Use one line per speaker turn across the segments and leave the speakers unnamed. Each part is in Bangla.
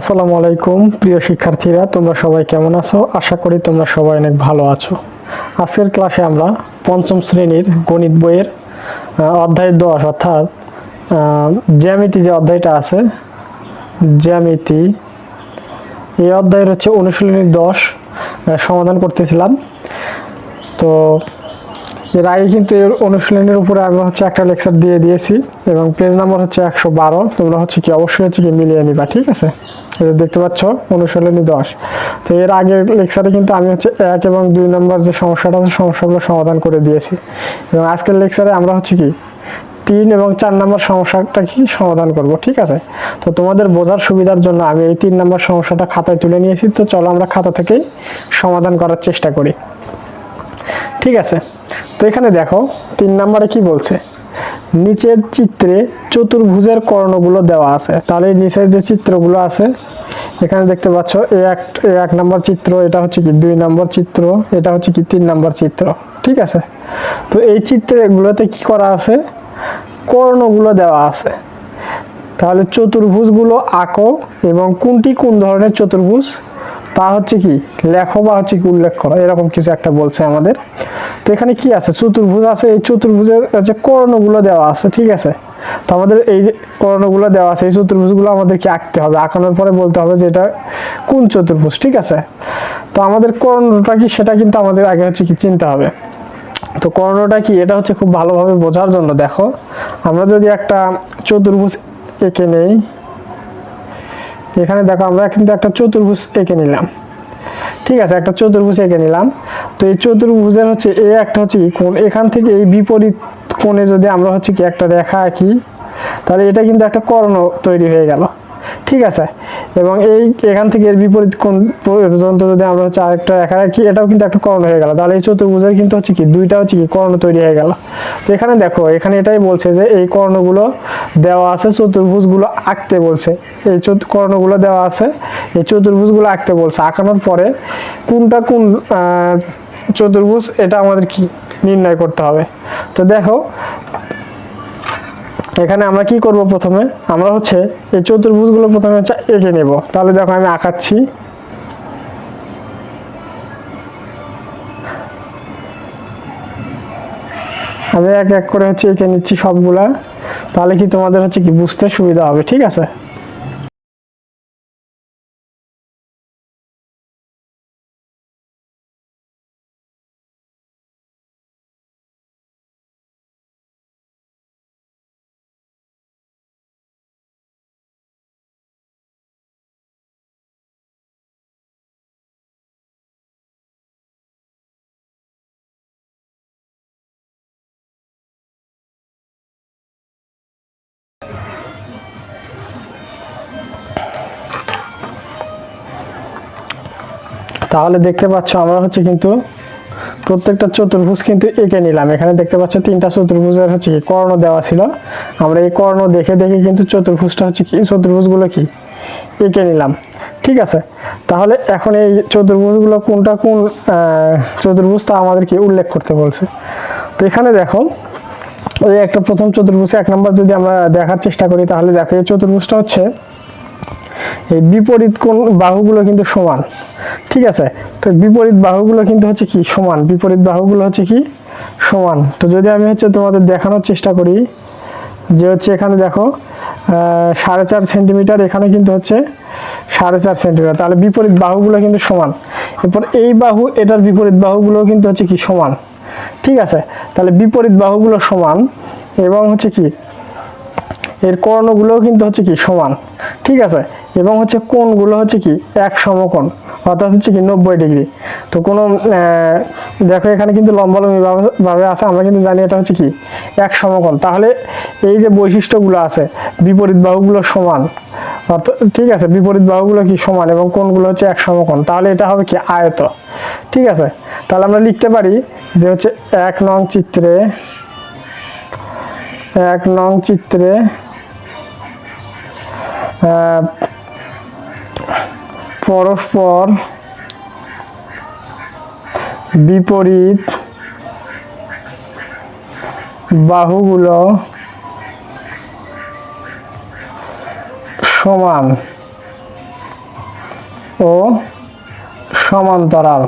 আসসালামু আলাইকুম, প্রিয় শিক্ষার্থীরা, তোমরা সবাই কেমন আছো? আশা করি তোমরা সবাই অনেক ভালো আছো। আজকের ক্লাসে আমরা পঞ্চম শ্রেণির গণিত বইয়ের অধ্যায় দশ, অর্থাৎ জ্যামিতি যে অধ্যায়টা আছে, জ্যামিতি, এই অধ্যায়ের হচ্ছে অনুশীলনী দশ সমাধান করতেছিলাম। তো এর আগে কিন্তু এর অনুশীলনের উপরে আমি হচ্ছে একটা লেকচার দিয়ে দিয়েছি এবং পেজ নাম্বার হচ্ছে একশো বারো। তোমরা হচ্ছে কি অবশ্যই হচ্ছে কি মিলিয়ে নিবা, ঠিক আছে? দেখতে পাচ্ছ, অনুশীলনী দশ। তো এর আগের লেকচারে কিন্তু আমি হচ্ছে এক এবং দুই নম্বর যে সমস্যাটা আছে, সমস্যাগুলো সমাধান করে দিয়েছি। এবং আজকের লেকচারে আমরা হচ্ছে কি তিন এবং চার নম্বর সমস্যাটা কি সমাধান করব, ঠিক আছে? তো তোমাদের বোঝার সুবিধার জন্য আমি এই তিন নম্বর সমস্যাটা খাতায় তুলে নিয়েছি। তো চলো আমরা খাতা থেকেই সমাধান করার চেষ্টা করি। ঠিক আছে? এখানে দেখো, তিন নম্বরে কি বলছে? নিচের চিত্রে চতুর্ভুজের কর্ণগুলো দেওয়া আছে। তাহলে নিচের যে চিত্রগুলো আছে, এখানে দেখতে পাচ্ছ, এ এক এক নম্বর চিত্র, এটা হচ্ছে কি দুই নম্বর চিত্র, এটা হচ্ছে কি তিন নম্বর চিত্র, ঠিক আছে? তো এই চিত্রগুলোতে কি করা আছে? কর্ণগুলো দেওয়া আছে। তাহলে চতুর্ভুজগুলো আঁকো, এবং কোনটি কোন ধরনের চতুর্ভুজ, তা হচ্ছে কি লেখো বা হচ্ছে কি উল্লেখ করো, এরকম কিছু একটা বলছে আমাদের। তো এখানে কি আছে? চতুর্ভুজ আছে, এই চতুর্ভুজের হচ্ছে কর্ণগুলো দেওয়া আছে, ঠিক আছে? তো আমাদের এই যে কর্ণগুলো দেওয়া আছে, এই চতুর্ভুজগুলো আমাদের কি আঁকতে হবে। আঁকানোর পরে বলতে হবে যে এটা কোন চতুর্ভুজ, ঠিক আছে? তো আমাদের কর্ণটা কি, সেটা কিন্তু আমাদের আগে হচ্ছে কি চিনতে হবে। তো কর্ণটা কি, এটা হচ্ছে খুব ভালোভাবে বোঝার জন্য, দেখো। আমরা যদি একটা চতুর্ভুজ এঁকে নেই, এখানে দেখো, আমরা কিন্তু একটা চতুর্ভুজ এঁকে নিলাম। ঠিক আছে, একটা চতুর্ভুজ এঁকে নিলাম। তো এই চতুর্ভুজের হচ্ছে এ একটা হচ্ছে কি কোণ। এখান থেকে এই বিপরীত কোণে যদি আমরা হচ্ছে কি একটা রেখা আঁকি, তাহলে এটা কিন্তু একটা কর্ণ তৈরি হয়ে গেল। ঠিক আছে? এবং এই এখান থেকে এর বিপরীত কোণ পর্যন্ত যদি আমরা হচ্ছে আরেকটা রেখা রাখি এটাও কিন্তু একটা কর্ণ হয়ে গেল। তাহলে এই চতুর্ভুজের কিন্তু হচ্ছে কি দুইটা হচ্ছে কি কর্ণ তৈরি হয়ে গেল। তো এখানে দেখো, এখানে এটাই বলছে যে এই কর্ণগুলো দেওয়া আছে, চতুর্ভুজগুলো আঁকতে বলছে। এই কর্ণগুলো দেওয়া আছে, এই চতুর্ভুজগুলো আঁকতে বলছে। আঁকানোর পরে কোনটা কোন চতুর্ভুজ, এটা আমাদের কি নির্ণয় করতে হবে? তো দেখো, এখানে আমরা কি করব প্রথমে? আমরা হচ্ছে এই চতুর্ভুজগুলো প্রথমে হচ্ছে এঁকে নেব। তাহলে দেখো আমি আঁকাচ্ছি। আমি এক এক করে হচ্ছে এঁকে নিচ্ছি সবগুলা। তাহলে কি তোমাদের হচ্ছে কি বুঝতে সুবিধা হবে, ঠিক আছে? তাহলে দেখতে পাচ্ছ আমরা হচ্ছে কিন্তু প্রত্যেকটা চতুর্ভুজ কিন্তু এঁকে নিলাম। এখানে দেখতে পাচ্ছ তিনটা চতুর্ভুজের হচ্ছে কি কর্ণ দেওয়া ছিল। আমরা এই কর্ণ দেখে দেখে কিন্তু চতুর্ভুজটা হচ্ছে কি, চতুর্ভুজগুলো কি এঁকে নিলাম। ঠিক আছে? তাহলে এখন এই চতুর্ভুজগুলো কোনটা কোন চতুর্ভুজ তা আমাদেরকে উল্লেখ করতে বলছে। তো এখানে দেখো, এই একটা প্রথম চতুর্ভুজ এক নম্বর যদি আমরা দেখার চেষ্টা করি, তাহলে দেখো এই চতুর্ভুজটা হচ্ছে এই বিপরীত কোণ বাহুগুলো কিন্তু সমান, ঠিক আছে? তো বিপরীত বাহুগুলো কিন্তু হচ্ছে কি? সমান। বিপরীত বাহুগুলো হচ্ছে কি? সমান। তো যদি আমি হচ্ছে তোমাদের দেখানোর চেষ্টা করি, যে হচ্ছে এখানে দেখো সাড়ে চার সেন্টিমিটার, এখানে কিন্তু হচ্ছে সাড়ে চার সেন্টিমিটার। তাহলে বিপরীত বাহুগুলো কিন্তু সমান। এরপর এই বাহু, এটার বিপরীত বাহুগুলো কিন্তু হচ্ছে কি? সমান। ঠিক আছে? তাহলে বিপরীত বাহুগুলো সমান এবং হচ্ছে কি? এর কর্ণগুলোও কিন্তু হচ্ছে কি সমান, ঠিক আছে? এবং হচ্ছে কোণগুলো হচ্ছে কি এক সমকোণ, অর্থাৎ হচ্ছে কি নব্বই ডিগ্রি। তো কোনো দেখো এখানে কিন্তু লম্বালম্বি ভাবে- আছে, আমরা কিন্তু জানি এটা হচ্ছে কি এক সমকোণ। তাহলে এই যে বৈশিষ্ট্যগুলো আছে, বিপরীত বাহুগুলো সমান অর্থাৎ ঠিক আছে? বিপরীত বাহুগুলো কি সমান এবং কোণগুলো হচ্ছে এক সমকোণ, তাহলে এটা হবে কি আয়ত, ঠিক আছে? তাহলে আমরা লিখতে পারি যে হচ্ছে এক নং চিত্রে, এক নং চিত্রে পরস্পর বিপরীত বাহুগুলো সমান ও সমান্তরাল।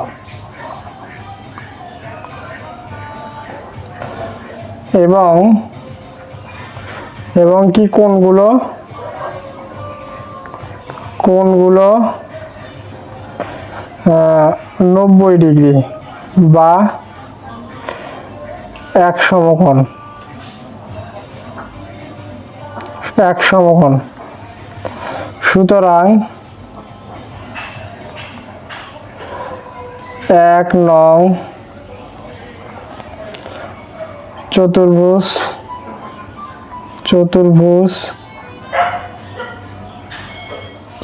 এবং এবং কি কোনগুলো? কোনগুলো নব্বই ডিগ্রি বা এক সমকোণ। এক সমকোণ। সুতরাং এক নং চতুর্ভুজ চতুর্ভুজ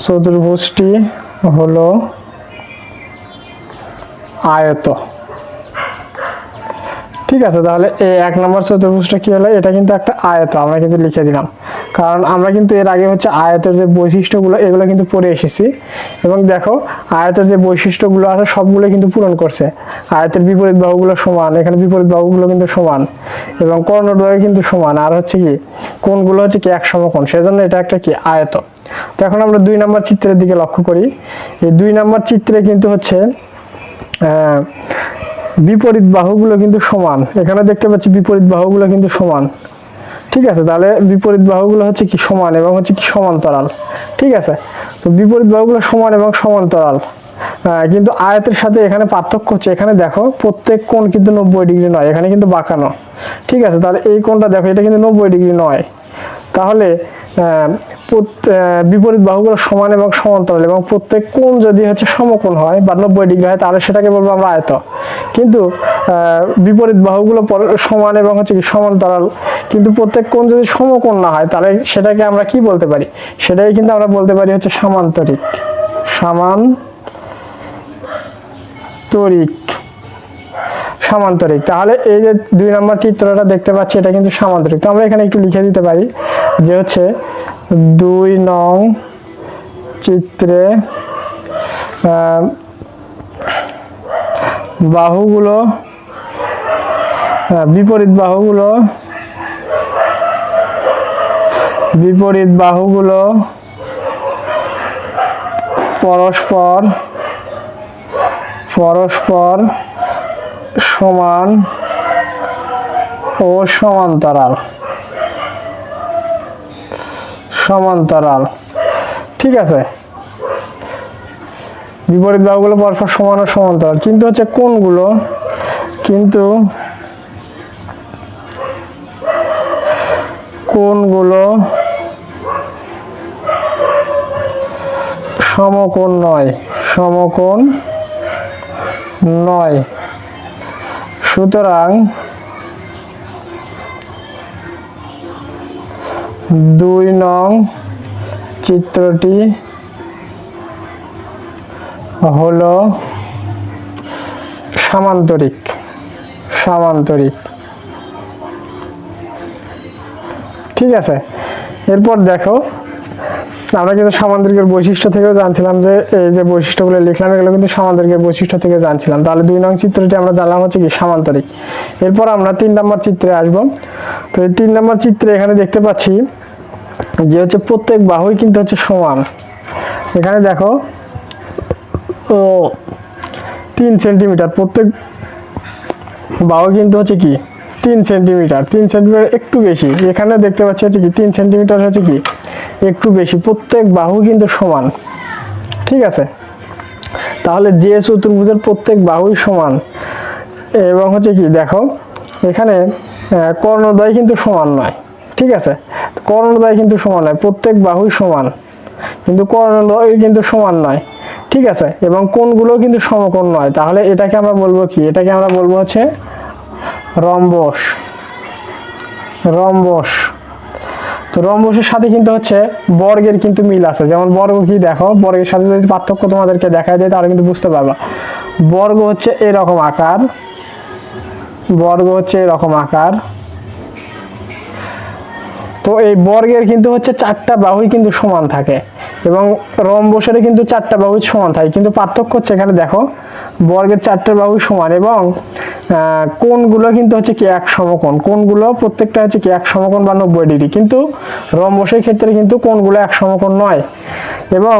চতুর্ভুজটি হলো আয়ত। ঠিক আছে, তাহলে এই এক নম্বর চতুর্ভুজটা কি হলো? এটা কিন্তু একটা আয়ত, আমরা কিন্তু লিখে দিলাম। কারণ আমরা কিন্তু এর আগে হচ্ছে আয়তের যে বৈশিষ্ট্যগুলো, এগুলো কিন্তু পড়ে এসেছি। এবং দেখো, আয়তের যে বৈশিষ্ট্যগুলো আছে সবগুলো কিন্তু পূরণ করছে। আয়তের বিপরীত বাহুগুলো সমান, এখানে বিপরীত বাহুগুলো কিন্তু সমান। এবং কর্ণদ্বয় কিন্তু সমান, আর হচ্ছে কি কোনগুলো হচ্ছে কি এক সমকোণ, সেজন্য এটা একটা কি, আয়ত। তো এখন আমরা দুই নম্বর চিত্রের দিকে লক্ষ্য করি। এই দুই নম্বর চিত্রে কিন্তু হচ্ছে বিপরীত বাহুগুলো কিন্তু সমান। এখানে দেখতে পাচ্ছি বিপরীত বাহুগুলো কিন্তু সমান। ঠিক আছে, তাহলে বিপরীত বাহুগুলো হচ্ছে কি সমান এবং হচ্ছে কি সমান্তরাল, ঠিক আছে? তো বিপরীত বাহুগুলো সমান এবং সমান্তরাল। কিন্তু আয়তের সাথে এখানে পার্থক্য হচ্ছে, এখানে দেখো প্রত্যেক কোণ কিন্তু নব্বই ডিগ্রি নয়, এখানে কিন্তু বাঁকানো, ঠিক আছে? তাহলে এই কোণটা দেখো, এটা কিন্তু নব্বই ডিগ্রি নয়। তাহলে বিপরীত বাহুগুলো সমান এবং সমান্তরাল এবং প্রত্যেক কোণ যদি হচ্ছে সমকোণ হয় বা নব্বই ডিগ্রি হয়, তাহলে সেটাকে বলব আমরা আয়ত। কিন্তু বিপরীত বাহুগুলো সমান এবং হচ্ছে কি সমান্তরাল কিন্তু প্রত্যেক কোণ যদি সমকোণ না হয়, তাহলে সেটাকে আমরা কি বলতে পারি? সেটাই কিন্তু আমরা বলতে পারি হচ্ছে সামান্তরিক। সামান্তরিক। সামান্তরিক। তাহলে এই যে দুই নম্বর চিত্রটা দেখতে পাচ্ছি, এটা কিন্তু সামান্তরিক। তো আমরা এখানে একটু লিখে দিতে পারি যে হচ্ছে দুই নং চিত্রে বাহুগুলো বিপরীত বাহুগুলো বিপরীত বাহুগুলো পরস্পর পরস্পর সমান ও সমান্তরাল। সমান্তরাল। ঠিক আছে? বিপরীত বাহুগুলো পরস্পর সমান ও সমান্তরাল। কিন্তু হচ্ছে কোনগুলো কিন্তু কোনগুলো সমকোণ নয়। সমকোণ নয়। সুতরাং দুই নং চিত্রটি হলো সামান্তরিক সামান্তরিক। ঠিক আছে? এরপর দেখো আমরা কিন্তু সামান্তরিকের বৈশিষ্ট্য থেকেও জানছিলাম যে, এই যে বৈশিষ্ট্যগুলো লিখলাম, এগুলো কিন্তু সামান্তরিকের বৈশিষ্ট্য থেকে জানছিলাম। তাহলে দুই নং চিত্রটি আমরা জানলাম হচ্ছে কি সামান্তরিক। এরপর আমরা তিন নম্বর চিত্রে আসব। তো এই তিন নম্বর চিত্রে এখানে দেখতে পাচ্ছি যে হচ্ছে প্রত্যেক বাহুই কিন্তু হচ্ছে সমান। এখানে দেখো, ও, তিন সেন্টিমিটার। প্রত্যেক বাহু কিন্তু হচ্ছে কি তিন সেন্টিমিটার তিন সেন্টিমিটার একটু বেশি। এখানে দেখতে পাচ্ছি হচ্ছে কি তিন সেন্টিমিটার হচ্ছে কি একটু বেশি। প্রত্যেক বাহু কিন্তু সমান। ঠিক আছে? তাহলে যে চতুর্ভুজের প্রত্যেক বাহুই সমান। এবং হচ্ছে কি দেখো এখানে আহ, কর্ণদ্বয় কিন্তু সমান নয়। ঠিক আছে? কর্ণদ্বয় কিন্তু সমান নয় প্রত্যেক বাহুই সমান। কিন্তু কর্ণদ্বয় কিন্তু সমান নয়। ঠিক আছে? এবং কোণগুলো কিন্তু সমকোণ নয়। তাহলে এটাকে আমরা বলব কি? এটাকে আমরা বলব হচ্ছে রম্বস। রম্বস। তো রম্বসের সাথে কিন্তু হচ্ছে বর্গের কিন্তু মিল আছে। যেমন বর্গ কি দেখো? বর্গের সাথে যদি পার্থক্য তোমাদেরকে দেখা যায় তাহলে কিন্তু বুঝতে পারবা। বর্গ হচ্ছে এরকম আকার। বর্গ হচ্ছে এরকম আকার। তো এই বর্গের কিন্তু হচ্ছে চারটা বাহুই কিন্তু সমান থাকে এবং রম্বসের কিন্তু চারটা বাহু সমান থাকে। কিন্তু পার্থক্য হচ্ছে এখানে দেখো, বর্গের চারটা বাহু সমান এবং কোনগুলো কিন্তু হচ্ছে কি এক সমকোণ। কোনগুলো প্রত্যেকটা হচ্ছে কি এক সমকোণ বা নব্বই ডিগ্রি। কিন্তু রম্বসের ক্ষেত্রে কিন্তু কোনগুলো এক সমকোণ নয় এবং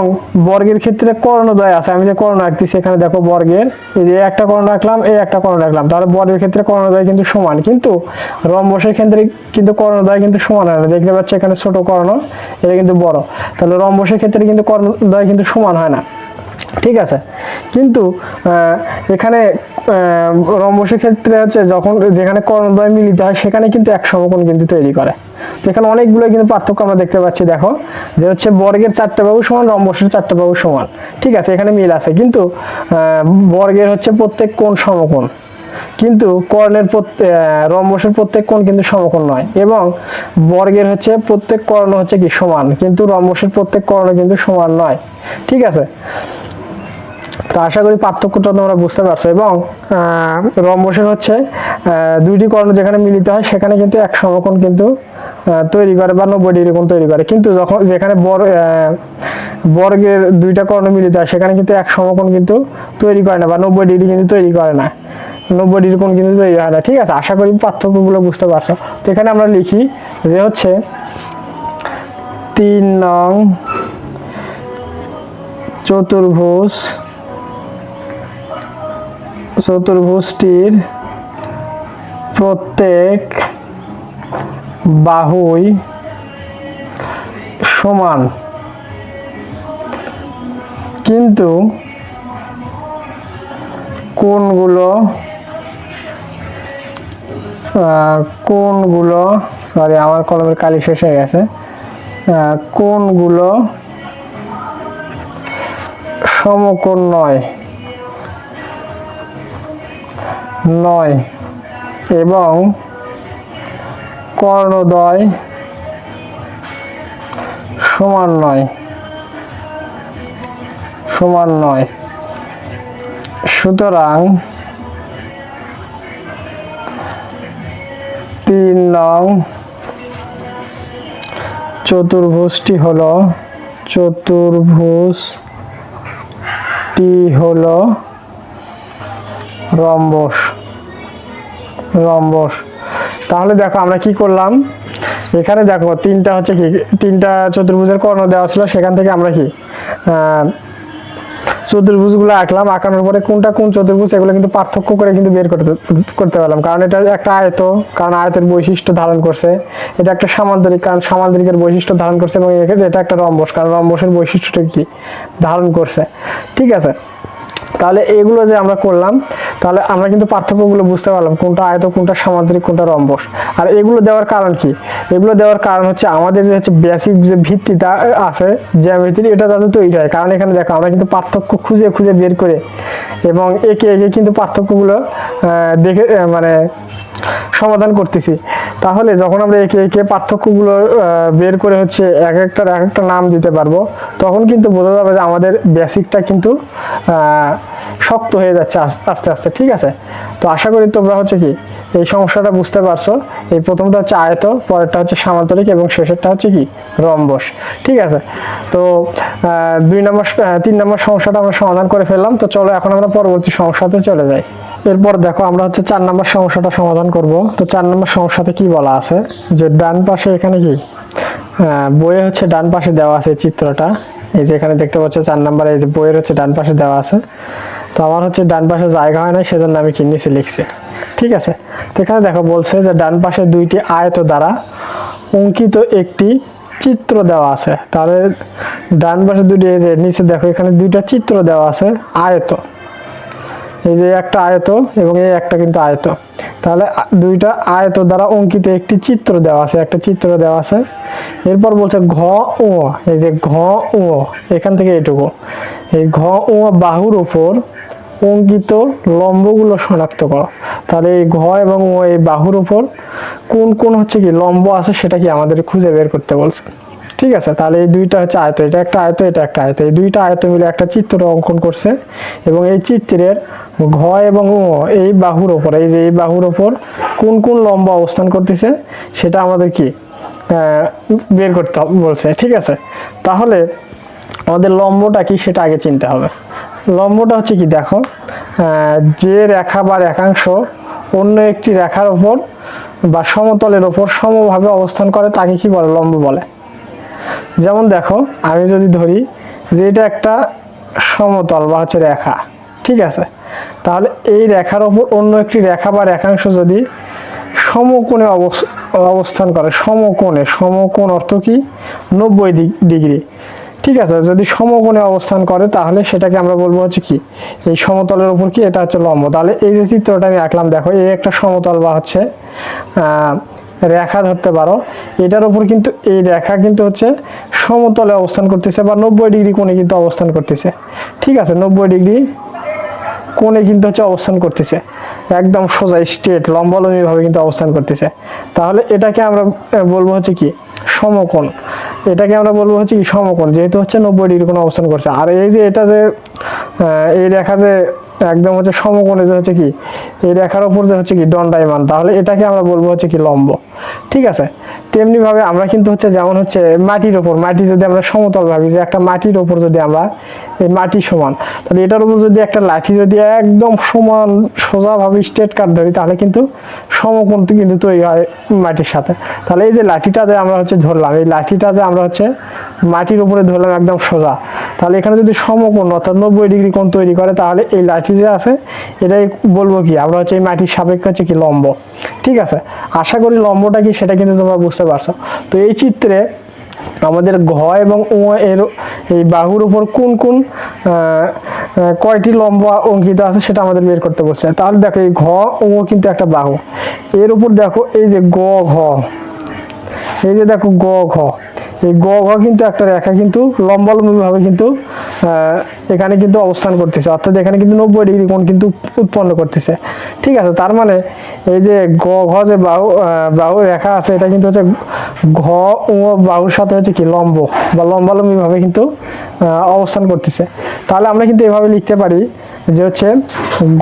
বর্গের ক্ষেত্রে কর্ণদ্বয় আছে। আমি যে কর্ণ রাখতেছি এখানে দেখো বর্গের, এই যে একটা কর্ণ রাখলাম এই একটা কর্ণ রাখলাম তাহলে বর্গের ক্ষেত্রে কর্ণদ্বয় কিন্তু সমান। কিন্তু রম রম্বসের ক্ষেত্রে কিন্তু কর্ণদ্বয় কিন্তু সমান হয় দেখতে পাচ্ছি এখানে ছোট কর্ণ এটা কিন্তু বড়। তাহলে রম্বসের ক্ষেত্রে কিন্তু কর্ণদ্বয় কিন্তু সমান হয় না। ঠিক আছে? কিন্তু এখানে রম্বসের ক্ষেত্রে হচ্ছে যখন যেখানে কর্ণদ্বয় মিলিত হয়, সেখানে কিন্তু এক সমকোণ কিন্তু তৈরি করে। তো এখানে অনেকগুলো কিন্তু পার্থক্য আমরা দেখতে পাচ্ছি, দেখো। যে হচ্ছে বর্গের চারটা বাহু সমান, রম্বসের চারটা বাহু সমান। ঠিক আছে? এখানে মিল আছে। কিন্তু বর্গের হচ্ছে প্রত্যেক কোণ সমকোণ। কিন্তু কর্ণের প্রত্যেক রম্বসের প্রত্যেক কোণ কিন্তু সমকোণ নয়। এবং বর্গের হচ্ছে প্রত্যেক কর্ণ হচ্ছে কি সমান, কিন্তু রম্বসের প্রত্যেক কর্ণ কিন্তু সমান নয়। ঠিক আছে? তো আশা করি পার্থক্যটা তোমরা বুঝতে পারছ। এবং রম্বসের হচ্ছে দুইটি কর্ণ যেখানে মিলিত হয়, সেখানে কিন্তু এক সমকোণ কিন্তু তৈরি করে বা নব্বই ডিগ্রি কোণ তৈরি করে। কিন্তু যখন যেখানে বর বর্গের দুইটা কর্ণ মিলিত হয়, সেখানে কিন্তু এক সমকোণ কিন্তু তৈরি করে না বা নব্বই ডিগ্রি কিন্তু তৈরি করে না। নব্বই ডিগ্রি কোণ কিন্তু তৈরি হয় না। ঠিক আছে, আশা করি পার্থক্যগুলো বুঝতে পারছ। তো এখানে আমরা লিখি যে হচ্ছে তিন নং চতুর্ভুজ চতুর্ভুজটির প্রত্যেক বাহুই সমান। কিন্তু কোনগুলো কোনগুলো সরি আমার কলমের কালি শেষ হয়ে গেছে। কোনগুলো সমকোণ নয়? নয়। এবং কর্ণদ্বয় সমান নয়। সমান নয়। সুতরাং তিন নং চতুর্ভুজটি হলো চতুর্ভুজটি হলো রম্বস। রম্বস। তাহলে দেখো আমরা কি করলাম? এখানে দেখো তিনটা হচ্ছে কি? তিনটা চতুর্ভুজের কর্ণ দেওয়া ছিল, সেখান থেকে আমরা কি? চতুর্ভুজগুলো আঁকলাম, আঁকানোর পরে কোনটা কোন চতুর্ভুজ, এগুলো কিন্তু পার্থক্য করে কিন্তু বের করতে করতে পারলাম। কারণ এটা একটা আয়ত, কারণ আয়তের বৈশিষ্ট্য ধারণ করছে। এটা একটা সামান্তরিক, কারণ সামান্তরিকের বৈশিষ্ট্য ধারণ করছে এবং এটা একটা রম্বস, কারণ রম্বসের বৈশিষ্ট্যটা কি? ধারণ করছে। ঠিক আছে? তাহলে এগুলো যে আমরা করলাম, তাহলে আমরা কিন্তু পার্থক্যগুলো বুঝতে পারলাম, কোনটা আয়ত, কোনটা সামাদ্রিক কোনটা রম্বস। আর এগুলো দেওয়ার কারণ কি? এগুলো দেওয়ার কারণ হচ্ছে আমাদের যে হচ্ছে বেসিক যে ভিত্তিটা আছে যে জ্যামিতির এটা তাদের তৈরি হয়। কারণ এখানে দেখো, আমরা কিন্তু পার্থক্য খুঁজে খুঁজে বের করে। এবং একে একে কিন্তু পার্থক্যগুলো দেখে মানে সমাধান করতেছি। তাহলে যখন আমরা একে একে পার্থক্যগুলো বের করে হচ্ছে এক একটার এক একটা নাম দিতে পারব, তখন কিন্তু বোঝা যাবে যে আমাদের বেসিকটা কিন্তু শক্ত হয়ে যাচ্ছে আস্তে আস্তে, ঠিক আছে? তো আশা করি তোমরা হচ্ছে কি, এই সমস্যাটা বুঝতে পারছ। এই প্রথমটা হচ্ছে আয়ত, পরেরটা হচ্ছে সামান্তরিক এবং শেষেরটা হচ্ছে কি, রম্বস, ঠিক আছে? তো দুই নম্বর তিন নম্বর সমস্যাটা আমরা সমাধান করে ফেললাম। তো চলো এখন আমরা পরবর্তী সমস্যাতে চলে যাই। এরপর দেখো আমরা হচ্ছে চার নম্বর সমস্যাটা সমাধান করব। তো চার নম্বর সমস্যাতে কি বলা আছে? যে ডান পাশে এখানে কি? আহ, বইয়ে হচ্ছে ডান পাশে দেওয়া আছে চিত্রটা। এই যে এখানে দেখতে পাচ্ছ চার নাম্বার এই যে বইয়ের হচ্ছে ডান পাশে দেওয়া আছে। তো আমার হচ্ছে ডান পাশে জায়গা হয় না সেজন্য আমি কি নিচে লিখছি। ঠিক আছে? তো এখানে দেখো বলছে যে ডান পাশে দুইটি আয়ত দ্বারা অঙ্কিত একটি চিত্র দেওয়া আছে। তাহলে ডান পাশে দুটি নিচে দেখো এখানে দুইটা চিত্র দেওয়া আছে আয়ত। এই যে একটা আয়ত এবং এই একটা কিন্তু আয়ত তাহলে দুইটা আয়ত দ্বারা অঙ্কিত একটি চিত্র দেওয়া আছে, একটা চিত্র দেওয়া আছে। এরপর বলছে ঘ ও, এই যে ঘ ও, এখান থেকে এটুকু। এই ঘ ও বাহুর উপর অঙ্কিত লম্বগুলো শনাক্ত করো। তাহলে এই ঘ এবং ও এই বাহুর উপর কোন কোন হচ্ছে কি লম্ব আছে সেটা কি আমাদের খুঁজে বের করতে বলছে। ঠিক আছে, তাহলে এই দুইটা হচ্ছে আয়ত এটা একটা আয়ত এটা একটা আয়ত এই দুইটা আয়ত মিলে একটা চিত্র অঙ্কন করছে এবং এই চিত্রের ঘ এবং এই বাহুর ওপর, এই যে এই বাহুর ওপর কোন কোন লম্ব অবস্থান করতেছে, সেটা আমাদের কি বের করতে বলছে, ঠিক আছে? তাহলে আমাদের লম্বটা কি, সেটা আগে চিনতে হবে। লম্বটা হচ্ছে কি, দেখো যে রেখা বা রেখাংশ অন্য একটি রেখার ওপর বা সমতলের ওপর সমভাবে অবস্থান করে, তাকে কি বলে? লম্ব বলে। যেমন দেখো, আমি যদি ধরি যে এটা একটা সমতল বা হচ্ছে রেখা ঠিক আছে? তাহলে এই রেখার ওপর অন্য একটি রেখা বা রেখাংশ যদি সমকোণে অবস- অবস্থান করে, সমকোণে, সমকোণ অর্থ কি? নব্বই ডিগ্রি। ঠিক আছে? যদি সমকোণে অবস্থান করে, তাহলে সেটাকে আমরা বলব হচ্ছে কি? এই সমতলের উপর কি? এটা হচ্ছে লম্ব। তাহলে এই যে চিত্রটা আমি আঁকলাম, দেখো, এই একটা সমতল বা হচ্ছে রেখা ধরতে পারো। এটার উপর কিন্তু, এই রেখা কিন্তু হচ্ছে সমতলে অবস্থান করতেছে বা নব্বই ডিগ্রি কোণে কিন্তু অবস্থান করতেছে। ঠিক আছে? নব্বই ডিগ্রি কোণে কিন্তু হচ্ছে অবস্থান করতেছে। একদম সোজা স্ট্রেট লম্বালম্বিভাবে কিন্তু অবস্থান করতেছে। তাহলে এটাকে আমরা বলব হচ্ছে কি? সমকোণ। এটাকে আমরা বলব হচ্ছে কি সমকোণ, যেহেতু হচ্ছে নব্বই ডিগ্রি কোনো অবস্থান করছে। আর এই যে এটা যে এই রেখা যে একদম হচ্ছে সমকোণে যে হচ্ছে কি, এই রেখার ওপর যে হচ্ছে কি দণ্ডায়মান, তাহলে এটাকে আমরা বলব হচ্ছে কি লম্ব। ঠিক আছে? তেমনি ভাবে আমরা কিন্তু হচ্ছে যেমন হচ্ছে মাটির ওপর মাটি যদি আমরা সমতল ভাবি, যে একটা মাটির ওপর যদি আমরা এই মাটি সমান, তাহলে এটার উপর যদি একটা লাঠি যদি একদম সমান সোজাভাবে স্ট্রেট কাট ধরি, তাহলে কিন্তু সমকোণ কিন্তু তৈরি হয় মাটির সাথে। তাহলে এই যে লাঠিটা যে আমরা হচ্ছে ধরলাম, এই লাঠিটা যে আমরা হচ্ছে মাটির উপরে ধরলাম একদম সোজা, তাহলে এখানে যদি সমকোণ অর্থাৎ নব্বই ডিগ্রি কোণ তৈরি করে, তাহলে এই লাঠি যে আছে, এটাই বলব কি, আমরা হচ্ছে এই মাটির সাপেক্ষে হচ্ছে কি লম্ব। ঠিক আছে? আশা করি লম্বটা কি সেটা কিন্তু তোমরা বুঝতে পারছ? তো এই চিত্রে আমাদের ঘ এবং ও এর এই বাহুর উপর কোন কোন কয়টি লম্ব অঙ্কিত আছে সেটা আমাদের বের করতে বলছে। তাহলে দেখো এই ঘ ও কিন্তু একটা বাহু। এর উপর দেখো এই যে গ, ঘ। এই যে দেখো গ, ঘ। এই গ ঘ কিন্তু একটা রেখা, কিন্তু লম্বালম্বিভাবে কিন্তু এখানে কিন্তু অবস্থান করতেছে। অর্থাৎ এখানে কিন্তু নব্বই ডিগ্রি কোণ কিন্তু উৎপন্ন করতেছে। ঠিক আছে, তার মানে এই যে গ ঘ যে বাহু বাহু রেখা আছে, এটা কিন্তু হচ্ছে ঘ ও বাহুর সাথে হচ্ছে কি লম্ব বা লম্বালম্বিভাবে কিন্তু অবস্থান করতেছে। তাহলে আমরা কিন্তু এভাবে লিখতে পারি যে হচ্ছে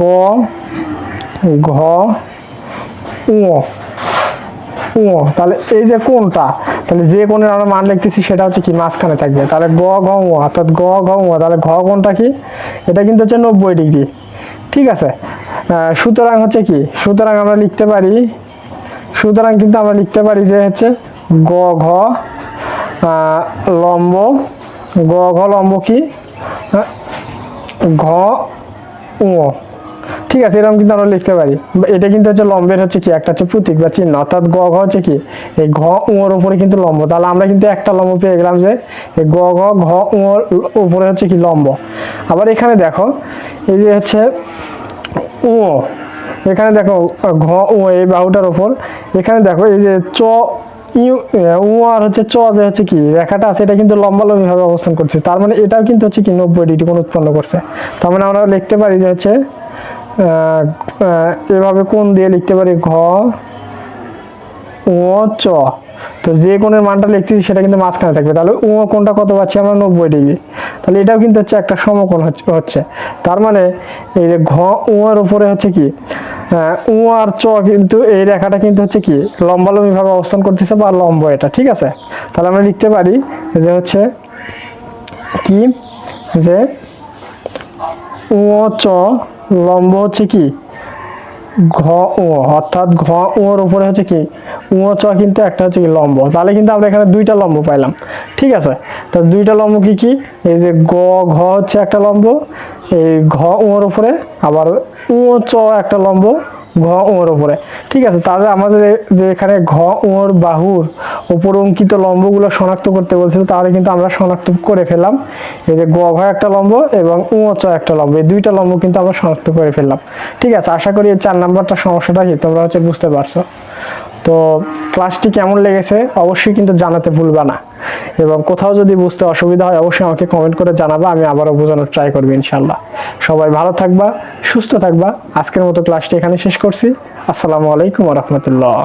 গ ঘ, উ ও তাহলে এই যে কোনটা? তাহলে যে কোণের আমরা মান লিখতেছি সেটা হচ্ছে কি মাঝখানে থাকবে। তাহলে গ ঘ অর্থাৎ গ ঘ তাহলে ঘ কোণটা কি? এটা কিন্তু হচ্ছে নব্বই ডিগ্রি। ঠিক আছে? সুতরাং হচ্ছে কি? সুতরাং আমরা লিখতে পারি, সুতরাং কিন্তু আমরা লিখতে পারি যে হচ্ছে গ ঘ লম্ব। গ ঘ লম্ব কি? ঘ উ ঠিক আছে, এরকম কিন্তু আমরা লিখতে পারি। এটা কিন্তু হচ্ছে লম্বের হচ্ছে কি? একটা হচ্ছে প্রতীক বা চিহ্ন। অর্থাৎ গ, ঘ হচ্ছে কি? এই ঘ উঁর উপরে কিন্তু লম্ব। তাহলে আমরা কিন্তু একটা লম্ব পেয়ে গেলাম যে, এই গ, ঘ ঘ উঁর উপরে হচ্ছে কি লম্ব। আবার এখানে দেখো, এই যে হচ্ছে উ এখানে দেখো, ঘ উ এই বাহুটার ওপর এখানে দেখো, এই যে চ ইউ আর হচ্ছে চ যে হচ্ছে কি? রেখাটা আছে, এটা কিন্তু লম্বালম্বি ভাবে অবস্থান করছে। তার মানে এটাও কিন্তু হচ্ছে কি নব্বই ডিগ্রি কোণ উৎপন্ন করছে। তার মানে আমরা লিখতে পারি যে হচ্ছে এভাবে কোন দিয়ে লিখতে পারি? ঘ ও চ। তো যে কোণের মানটা লিখতেছি, সেটা কিন্তু মাঝখানে থাকবে। তাহলে ও কোনটা কত পাচ্ছি? আমরা নব্বই ডিগ্রি। তাহলে এটাও কিন্তু হচ্ছে একটা সমকোণ হচ্ছে- তার মানে এই যে ঘ এর উপরে হচ্ছে কি? উ আর চ কিন্তু এই রেখাটা কিন্তু হচ্ছে কি? লম্বালম্বি ভাবে অবস্থান করতেছে বা লম্ব এটা, ঠিক আছে? তাহলে আমরা লিখতে পারি যে হচ্ছে কি? যে উ ও চ, লম্ব হচ্ছে কি? ঘ ও অর্থাৎ ঘ ওর উপরে হচ্ছে কি? উ চ কিন্তু একটা হচ্ছে কি লম্ব। তাহলে কিন্তু আমরা এখানে দুইটা লম্ব পাইলাম। ঠিক আছে? তো দুইটা লম্ব কি কি? এই যে গ, ঘ হচ্ছে একটা লম্ব, এই ঘ ওর উপরে, আবার উ চ একটা লম্ব ঘ ওর ওপরে ঠিক আছে, তাহলে আমাদের যে এখানে ঘ ওর বাহুর ওপর অঙ্কিত লম্বগুলো শনাক্ত করতে বলছিল, তাহলে কিন্তু আমরা শনাক্ত করে ফেললাম। এই যে গ, ঘ একটা লম্ব এবং উ চ একটা লম্ব, এই দুইটা লম্ব কিন্তু আমরা শনাক্ত করে ফেললাম। ঠিক আছে, আশা করি এই চার নাম্বারটা সমস্যাটা কি, তোমরা হচ্ছে বুঝতে পারছ। তো ক্লাসটি কেমন লেগেছে অবশ্যই কিন্তু জানাতে ভুলবা না। এবং কোথাও যদি বুঝতে অসুবিধা হয়, অবশ্যই আমাকে কমেন্ট করে জানাবা, আমি আবারও বোঝানোর ট্রাই করবি ইনশাল্লাহ সবাই ভালো থাকবা, সুস্থ থাকবা। আজকের মতো ক্লাসটি এখানে শেষ করছি। আসসালামু আলাইকুম রহমতুল্লাহ।